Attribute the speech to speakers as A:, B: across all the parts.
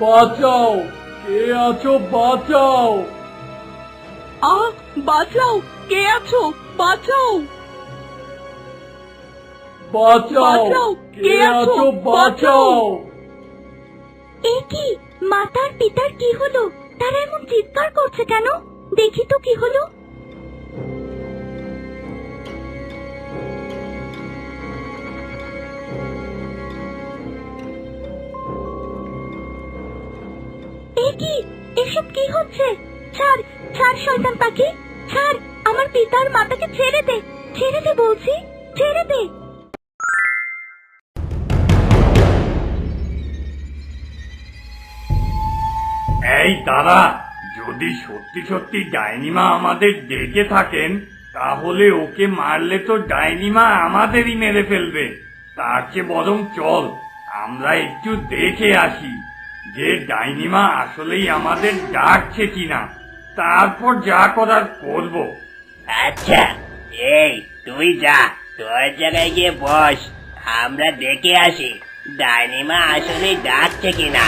A: বাঁচাও। কে আছো? বাঁচাও।
B: আ বাঁচাও। কে আছো? বাঁচাও।
A: বাঁচাও।
B: বাঁচাও,
A: কে আছো? বাঁচাও।
B: এ কি? মাতার পিতার কি হলো? তারা এমন চিৎকার করছে কেন? দেখি তো কি হলো। এসব কি হচ্ছে? ছাড় ছাড়, শয়তান পাখি। ছাড়, আমার পিতার মাতাকে ছেড়ে দে ছেড়ে দে বলছি, ছেড়ে দে।
A: এই দাদা, যদি সত্যি সত্যি ডাইনিমা আমাদের ডেকে থাকেন, তাহলে ওকে মারলে তো ডাইনিমা আমাদেরই মেরে ফেলবে। চেয়ে বরং চল, আমরা একটু দেখে আসি। যে ডাইনিমা আসলেই আমাদের ডাকছে কিনা তারপর যা করার করব।
C: আচ্ছা এই তুই যা তোর জায়গায় গিয়ে বস আমরা দেখে আসি ডাইনিমা আসলে ডাকছে কিনা।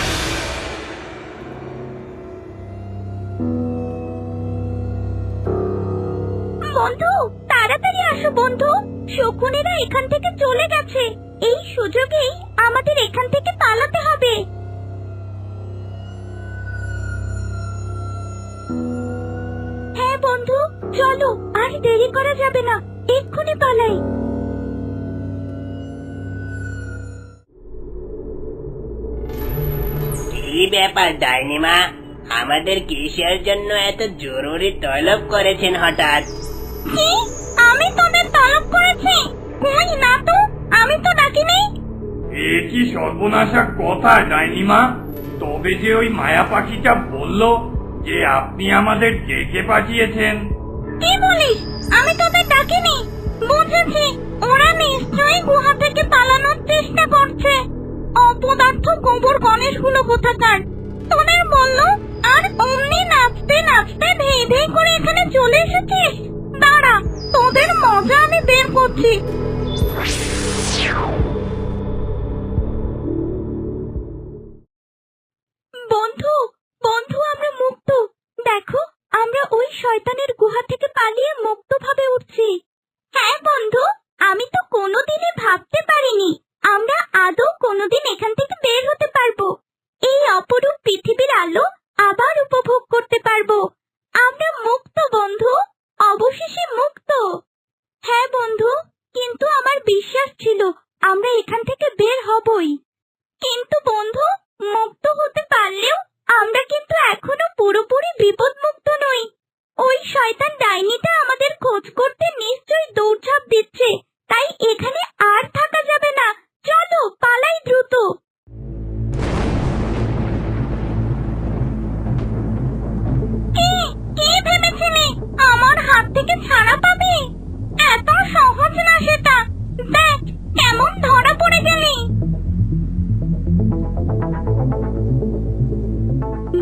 B: বন্ধু তাড়াতাড়ি আসো বন্ধু। শকুনেরা এখান থেকে চলে গেছে। এই সুযোগেই আমাদের এখান থেকে পালাতে হবে। বন্ধু চলো আর দেরি করা যাবে না। এক্ষুনি পালাই।
C: কি ব্যাপার ডাইনিমা? আমাদের কিসের জন্য এত জরুরি তলব করেছেন হঠাৎ?
B: কি? আমি তোদের তলব করেছি? কই না তো আমি তো ডাকিনি
A: এ কি সর্বনাশা কথা ডাইনিমা? তবে যে ওই মায়া পাখিটা বলল যে আপনি আমাদের ডেকে পাঠিয়েছেন।
B: কি বলিস? আমি তোদের ডাকিনি। বুঝেছি, ওরা নিশ্চয়ই গুহা থেকে পালানোর চেষ্টা করছে। অপদার্থ গোবর গণেশগুলো কোথাকার? তোদের বলল, আর অমনি নাচতে নাচতে ধেই ধেই করে এখানে চলে এসেছিস? দাঁড়া, তোদের মজা আমি বের করছি। শয়তানের গুহা থেকে পালিয়ে মুক্তভাবে উঠছি। হ্যাঁ বন্ধু, আমি তো কোনোদিনই ভাবতে পারিনি। আমরা আদৌ কোনোদিন এখান থেকে বের হতে পারব। এই অপরূপ পৃথিবীর আলো আবার উপভোগ করতে পারব। আমরা মুক্ত, বন্ধু, অবশেষে মুক্ত। হ্যাঁ বন্ধু, কিন্তু আমার বিশ্বাস ছিল আমরা এখান থেকে বের হবই। কিন্তু, বন্ধু, মুক্ত হতে পারলেও আমরা কিন্তু এখনও পুরোপুরি বিপদ বিপদমুক্ত নই। ওই শয়তান ডাইনিটা আমাদের খোঁজ করতে নিশ্চয়ই দৌড়ঝাঁপ দিচ্ছে। তাই এখানে আর থাকা যাবে না। চলো, পালাই দ্রুত। কি কি আমার হাত থেকে ছাড়া পাবে? এত সহজ না সেটা। দেখ, কেমন ধরা পড়ে গেলি।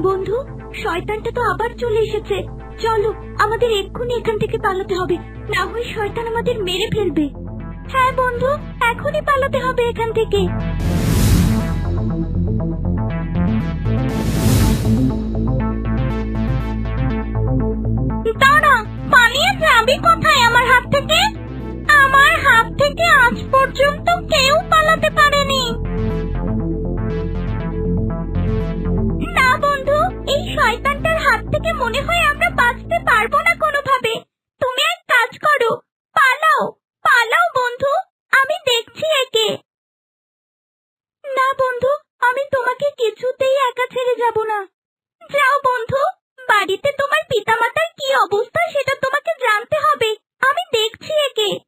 B: বন্ধু, শয়তানটা তো আবার চলে এসেছে। চলো, আমাদের এক্ষুনি এখান থেকে পালাতে হবে। না হয় শয়তান আমাদের মেরে ফেলবে। হ্যাঁ বন্ধু, এখনই পালাতে হবে এখান থেকে। দাঁড়া, পালিয়ে যাবি কোথায় আমার হাত থেকে? আমার হাত থেকে আজ পর্যন্ত কেউ পালাতে পারেনি। না, বন্ধু, এই শয়তানটার হাত থেকে মনে হয় আমরা বাঁচতে পারব না কোনোভাবে। তুমি এক কাজ করো। পালাও। পালাও, বন্ধু। আমি দেখছি একে। না, বন্ধু, আমি তোমাকে কিছুতেই একা ছেড়ে যাব না। যাও, বন্ধু। বাড়িতে তোমার পিতামাতার কি অবস্থা সেটা তোমাকে জানতে হবে। আমি দেখছি একে।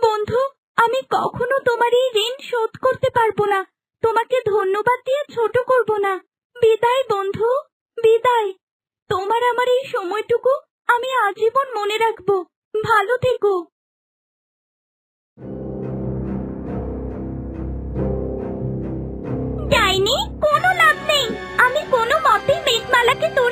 B: বন্ধু, আমি কখনো তোমার এই ঋণ শোধ করতে পারব না। তোমাকে ধন্যবাদ দিয়ে ছোট করব না। বিদায়, বন্ধু। বিদায়। তোমার আমার এই সময়টুকু আমি আজীবন মনে রাখব। ভালো থেকো। ডাইনি, কোনো লাভ নেই। আমি কোনো মতেই মেঘমালাকে তোর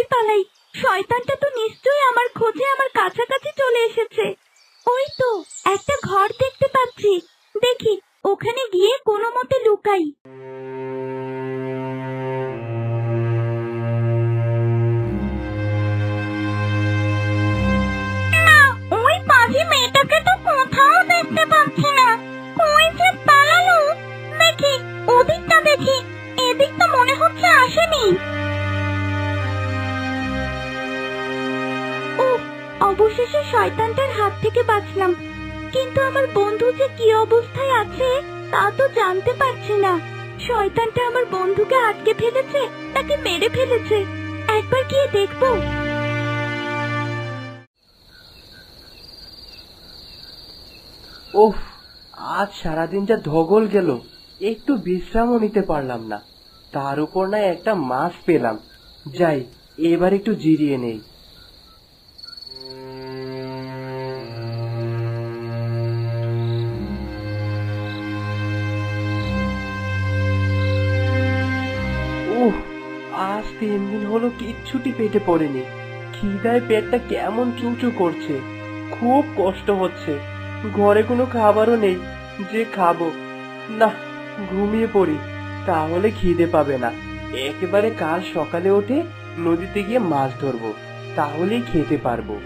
B: কই পালাই। শয়তানটা তো নিশ্চয়ই আমার খোঁজে আমার কাছাকাছি চলে এসেছে। ওই তো, একটা ঘর দেখতে পাচ্ছি। দেখি, ওখানে গিয়ে কোনো মতে লুকাই। তা জানতে পারছি না। শয়তানটা আমার বন্ধুকে আটকে ফেলেছে তাকে মেরে ফেলেছে? একবার গিয়ে দেখব।
D: ওহ, আজ সারাদিন যা ধগল গেল। একটু বিশ্রামও নিতে পারলাম না। তার উপর না একটা মাছ পেলাম। যাই, এবার একটু জিরিয়ে নেই। তিন দিন হলো কিচ্ছুটি পেটে পড়েনি। খিদায় পেটটা কেমন চুচু করছে। খুব কষ্ট হচ্ছে। ঘরে কোনো খাবারও নেই। যে খাব। না ঘুমিয়ে পড়ি। তাহলে খিদে পাবে না। একেবারে কাল সকালে উঠে নদীতে গিয়ে মাছ ধরবো। তাহলেই খেতে পারব।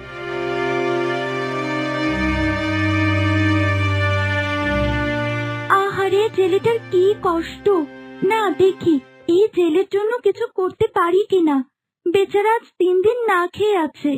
B: আহারে, ছেলেটার কি কষ্ট। না, দেখি। এই জেলের জন্য কিছু করতে পারি কিনা? বেচারা আজ তিন দিন না খেয়ে আছে।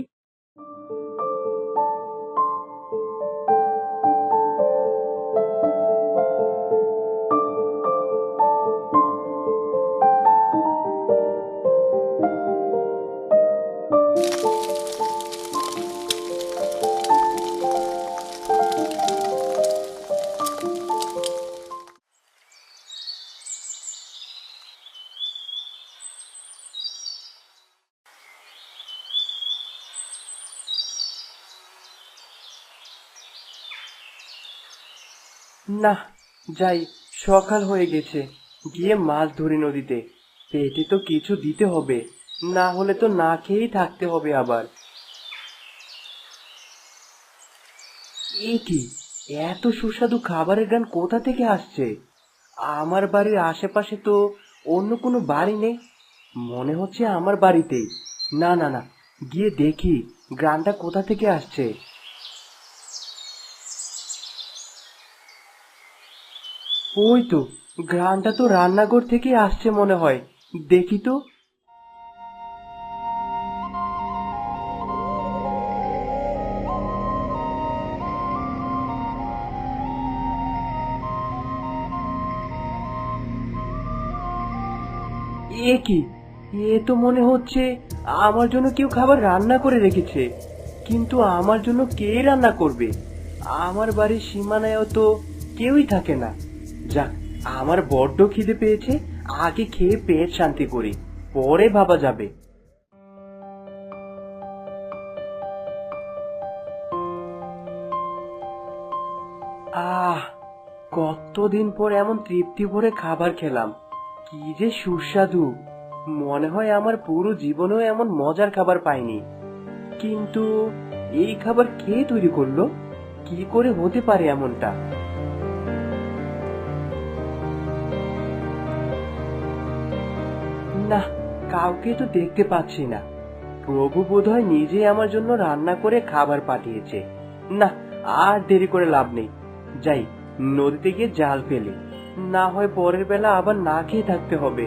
D: না, যাই, সকাল হয়ে গেছে। গিয়ে মাছ ধরি নদীতে। পেটে তো কিছু দিতে হবে, না হলে তো না খেয়েই থাকতে হবে আবার। কি, এত সুস্বাদু খাবারের গান কোথা থেকে আসছে? আমার বাড়ির আশেপাশে তো অন্য কোনো বাড়ি নেই। মনে হচ্ছে আমার বাড়িতেই। না না না, গিয়ে দেখি গানটা কোথা থেকে আসছে? ওই তো, ঘ্রাণটা তো রান্নাঘর থেকে আসছে মনে হয়। দেখি তো। এ কি? এ তো মনে হচ্ছে আমার জন্য কেউ খাবার রান্না করে রেখেছে। কিন্তু আমার জন্য কে রান্না করবে? আমার বাড়ির সীমানায়ও তো কেউই থাকে না। যাক আমার বড্ড খিদে পেয়েছে, আগে খেয়ে পেট শান্তি করি, পরে ভাবা যাবে। আহ, কতদিন পর এমন তৃপ্তি ভরে খাবার খেলাম, কি যে সুস্বাদু। মনে হয় আমার পুরো জীবনেও এমন মজার খাবার পাইনি। কিন্তু এই খাবার কে তৈরি করল? কি করে হতে পারে এমনটা? না, কাউকে তো দেখতে পাচ্ছি না। প্রভু বোধহয় নিজে আমার জন্য রান্না করে খাবার পাঠিয়েছে। না, আর দেরি করে লাভ নেই। যাই, নদীতে গিয়ে জাল ফেলি। না হয় পরের বেলা আবার না খেয়ে থাকতে হবে।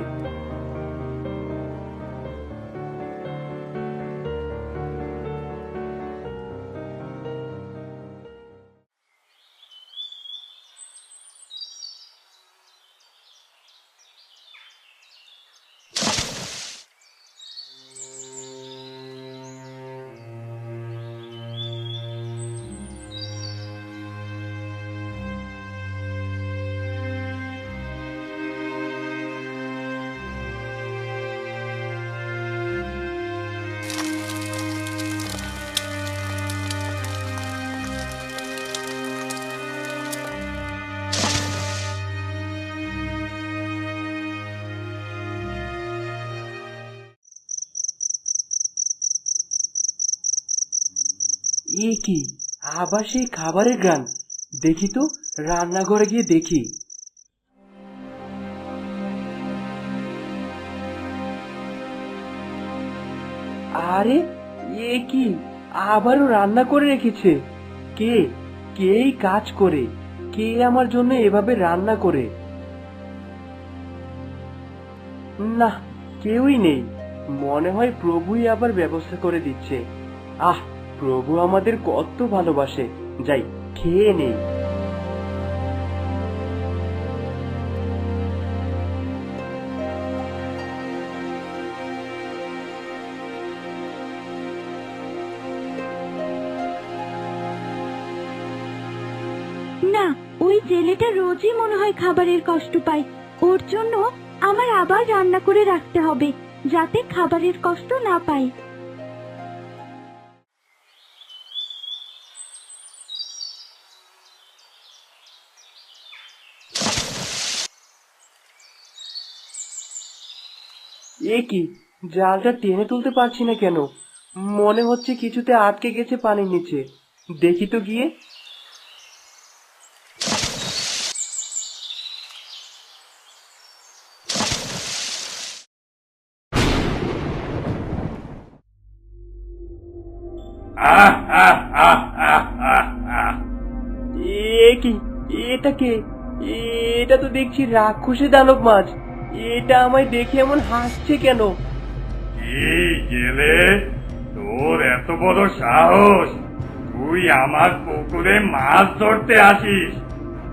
D: এ কি আবার সেই খাবারের গান দেখি তো, রান্নাঘরে গিয়ে দেখি। আরে, এ কি? আবারও রান্না করে রেখেছে। কে? কে এই কাজ করে? কে আমার জন্য এভাবে রান্না করে? না, কেউই নেই। মনে হয় প্রভুই আবার ব্যবস্থা করে দিচ্ছে। আহ প্রভু আমাদের কত ভালোবাসে, যাই খেয়ে নেই।
B: না, ওই জেলেটা রোজই মনে হয় খাবারের কষ্ট পায়। ওর জন্য আমার আবার রান্না করে রাখতে হবে, যাতে খাবারের কষ্ট না পায়।
D: এ কি? জালটা টেনে তুলতে পারছি না কেন? মনে হচ্ছে কিছুতে আটকে গেছে পানির নিচে। দেখি তো গিয়ে। কি? এটা কে? এটা তো দেখছি রাক্ষসে দানব মাছ। এটা আমায় দেখে এমন হাসছে কেন?
A: এই গেলে? তোর এত বড় সাহস। তুই আমার পুকুরে মাছ ধরতে আসিস।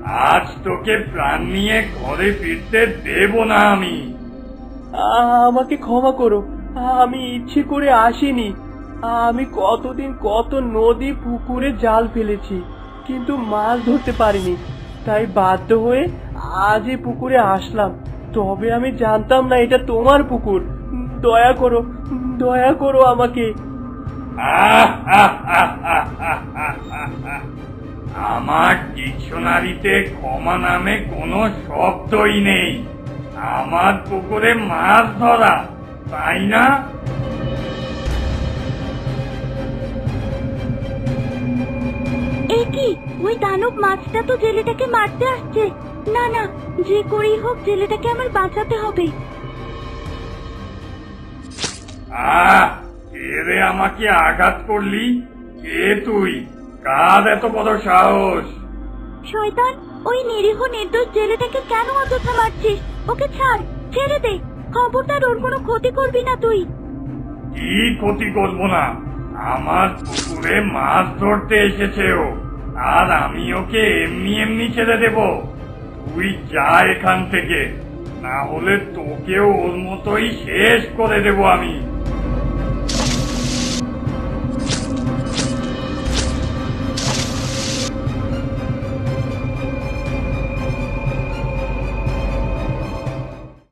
A: আজ তোকে প্রাণ নিয়ে ঘরে ফিরতে দেব না আমি।
D: আমাকে ক্ষমা করো। আমি ইচ্ছে করে আসিনি। আমি কতদিন কত নদী পুকুরে জাল ফেলেছি কিন্তু মাছ ধরতে পারিনি। তাই বাধ্য হয়ে আজ এই পুকুরে আসলাম। তবে আমি জানতাম না এটা তোমার পুকুর। দয়া করো দয়া করো আমাকে।
A: আমার ডিকশনারিতে ক্ষমা নামে কোনো শব্দই নেই। আমার পুকুরে মাছ ধরা তাই না?
B: এ কি ওই দানব মাছটা তো জেলেটাকে মারতে আসছে। না না যে করেই হোক জেলেটাকে আমার বাঁচাতে হবে।
A: আহ কে রে আমাকে আঘাত করলি? কে তুই? কার এত বড় সাহস?
B: শয়তান ওই নিরীহ নির্দোষ জেলেটাকে কেন অযথা মারছিস? ওকে ছাড় ছেড়ে দে। খবরদার ওর কোনো ক্ষতি করবি না তুই।
A: কি ক্ষতি করব না? আমার পুকুরে মাছ ধরতে এসেছে ও। আর আমি ওকে এমনি এমনি ছেড়ে দেব। তুই যা এখান থেকে না হলে তোকেও ওর মতোই শেষ করে দেব আমি।